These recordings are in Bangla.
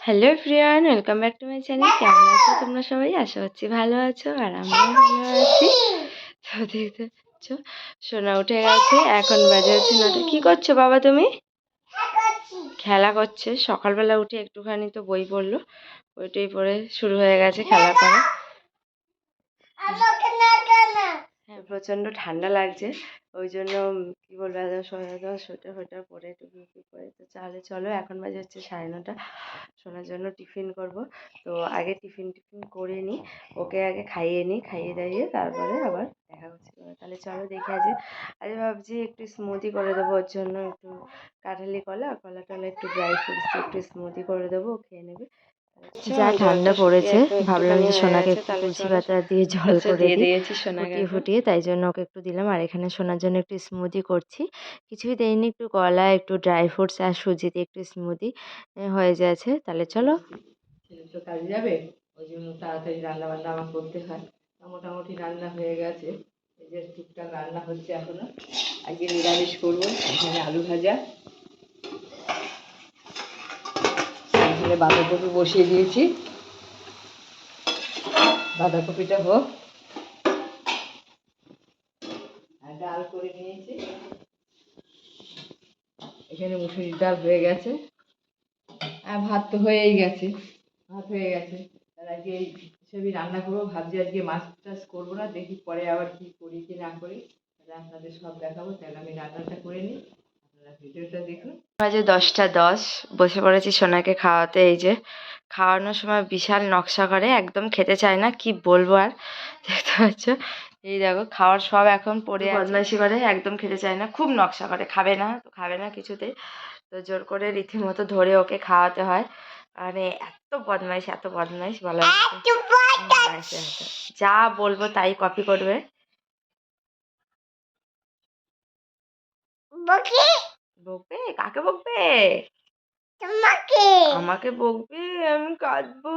Hello ফ্রিয়ান welcome back to my channel কেমন আছো তোমরা সবাই? আশা করছি ভালো আছো আর আমরাও ভালো আছি। তো দেখতে পাচ্ছ সোনা উঠে গেছে। এখন বাজে হচ্ছে নটা কি করছ বাবা তুমি? খেলা করছে। সকালবেলা উঠে একটুখানি তো বই পড়ল। বইটই পড়ে শুরু হয়ে গেছে খেলা করা। হ্যাঁ প্রচণ্ড ঠান্ডা লাগছে। ওই জন্য কি বলব একদম সোয়েটার সোয়েটার ফোয়েটার পরে টুপি টুপি পরে তো তাহলে চলো, এখন বাজে হচ্ছে সাড়ে নটা। শোনার জন্য টিফিন করব। তো আগে টিফিন টিফিন করে নিই ওকে আগে খাইয়ে নিই খাইয়ে দাইয়ে তারপরে আবার দেখা তোমার। তাহলে চলো দেখে আজ আজ ভাবছি একটু স্মুদি করে দেবো, ওর জন্য একটু কাঁঠালি কলা কলা টলা একটু ড্রাই ফ্রুটস একটু স্মুদি করে দেবো, ও খেয়ে নেবে। যা ঠান্ডা পড়েছে ভাবলাম যে সোনাকে একটু তুলসী পাতা দিয়ে জল করে দিই দিয়েছি সোনাকে ফুটিয়ে ফুটিয়ে তাই জন্য ওকে একটু দিলাম। আর এখানে সোনার জন্য একটু স্মুদি করছি। কিছুই দেয়নি একটু কলা একটু ড্রাই ফ্রুটস আর সুজি দিয়ে একটু স্মুদি হয়ে যাচ্ছে। তাহলে চলো। তো কাজে যাবে ওই জন্য তাড়াতাড়ি রান্না বান্না আমার করতে হয়। মোটামুটি রান্না হয়ে গেছে। এই যে টুকটাক রান্না হচ্ছে এখনও। আজকে নিরামিষ করব এখানে আলু ভাজা। এখানে বাঁধাকপি বসিয়ে দিয়েছি। বাঁধাকপিটা হোক। ডাল করে নিয়েছি। এখানে মুসুরির ডাল হয়ে গেছে। আর ভাত তো হয়েই গেছে। ভাত হয়ে গেছে। তার আজকে এই হিসেবেই রান্না করব। ভাবছি আজকে মাছ টাছ করব না। দেখি পরে আবার কি করি কি না করি। আপনাদের সব দেখাবো। তাহলে আমি রান্নাটা করে নিই। ভিডিওটা দেখুন বাজে দশটা দশ বসে পড়েছি সোনাকে খাওয়াতে এই যে খাওয়ানোর সময় বিশাল নকশা করে একদম খেতে চায় না কি বলব আর? দেখতে পাচ্ছ? এই দেখো খাওয়ার সব এখন পড়ে বদমাইশি করে একদম খেতে চায় না খুব নকশা করে খাবে না তো খাবে না কিছুতেই। তো জোর করে রীতিমতো ধরে ওকে খাওয়াতে হয়। মানে এত বদমাইশ এত বদমাইশ বলা যা বলব তাই কপি করবে। বকবে? কাকে বকবে? তোমাকে। আমাকে বকবে? আমি কাঁদবো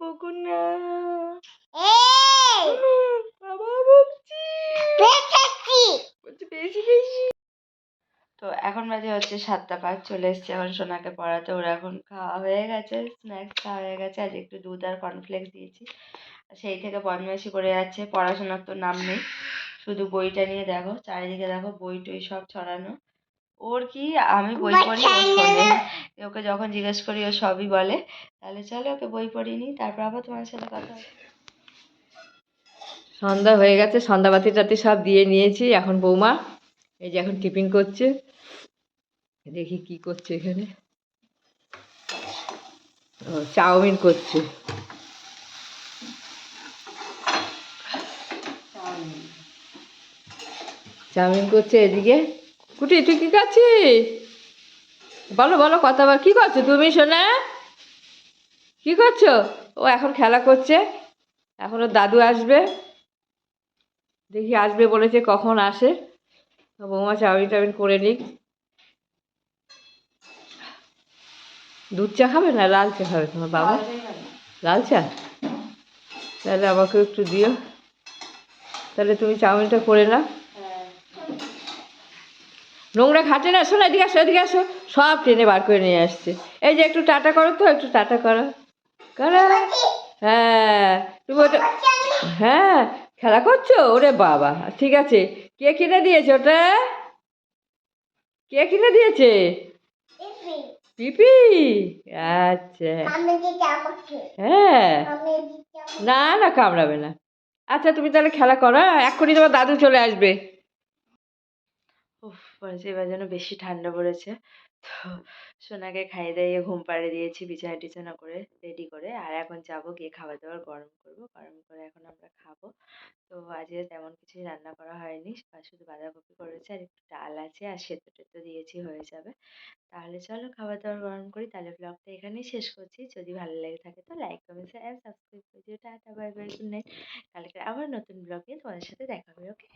বকুন না। বকছি। বেশি বেশি। তো এখন বাজে হচ্ছে সাতটা পাঁচ চলে এসছে এখন সোনাকে পড়াতে। ওরা এখন খাওয়া হয়ে গেছে স্ন্যাক্স খাওয়া হয়ে গেছে। আজ একটু দুধ আর কর্নফ্লেক্স দিয়েছি। আর সেই থেকে বদমাইশি করে যাচ্ছে পড়াশোনার তো নাম নেই। শুধু বইটা নিয়ে দেখো চারিদিকে দেখো বই টই সব ছড়ানো। ওর কি? আমি বই পড়ি ও শোনে। ওকে যখন জিজ্ঞেস করি ও সবই বলে। তাহলে চলো ওকে বই পড়িয়ে নিই। তারপর আবার তোমার সাথে কথা হবে। সন্ধ্যা হয়ে গেছে সন্ধ্যাবাতি টাতি সব দিয়ে নিয়েছি। এখন বৌমা এই যে এখন টিফিন করছে। দেখি কি করছে এখানে। ও চাউমিন করছে। চাউমিন করছে এদিকে। কুটি তুই কি খাচ্ছিস বলো বলো কথা বল। কী করছ তুমি শোনা কি করছ? ও এখন খেলা করছে। এখন ওর দাদু আসবে। দেখি আসবে বলেছে কখন আসে। বৌমা চাউমিন টাউমিন করে নিক। দুধ চা খাবে না লাল চা খাবে তোমার বাবা? লাল চা? তাহলে আমাকেও একটু দিও। তাহলে তুমি চাউমিনটা করে নাও। নোংরা খাটে না, শোনো এদিকে আসো এদিকে আসো। সব টেনে বার করে নিয়ে আসছে। এই যে একটু টাটা করো তো, একটু টাটা করো। করো। হ্যাঁ তুমি ওটা হ্যাঁ খেলা করছ? ওরে বাবা, ঠিক আছে। কে কিনে দিয়েছে ওটা? কে কিনে দিয়েছে? পিপি। আচ্ছা। হ্যাঁ। না না, কামড়াবে না। আচ্ছা তুমি তাহলে খেলা করো হ্যাঁ? এক্ষুনি তোমার দাদু চলে আসবে। বলেছে এবার যেন বেশি ঠান্ডা পড়েছে। তো সোনাকে খাইয়ে দাইয়ে ঘুম পাড়িয়ে দিয়েছি, বিছানা টিছানা করে রেডি করে। আর এখন যাব গিয়ে খাবার দাবার গরম করব। গরম করে এখন আমরা খাব। তো আজকে তেমন কিছুই রান্না করা হয়নি। শুধু বাঁধাকপি করেছে আর একটু ডাল আছে আর সেদ্ধ টেদ্ধ দিয়েছি, হয়ে যাবে। তাহলে চলো খাবার দাবার গরম করি। তাহলে ব্লগটা এখানেই শেষ করছি। যদি ভালো লেগে থাকে তো লাইক কমেন্ট শেয়ার সাবস্ক্রাইব করে দিও। টাটা বাই বাই কালকে আবার নতুন ব্লগ তোমাদের সাথে দেখা হবে ওকে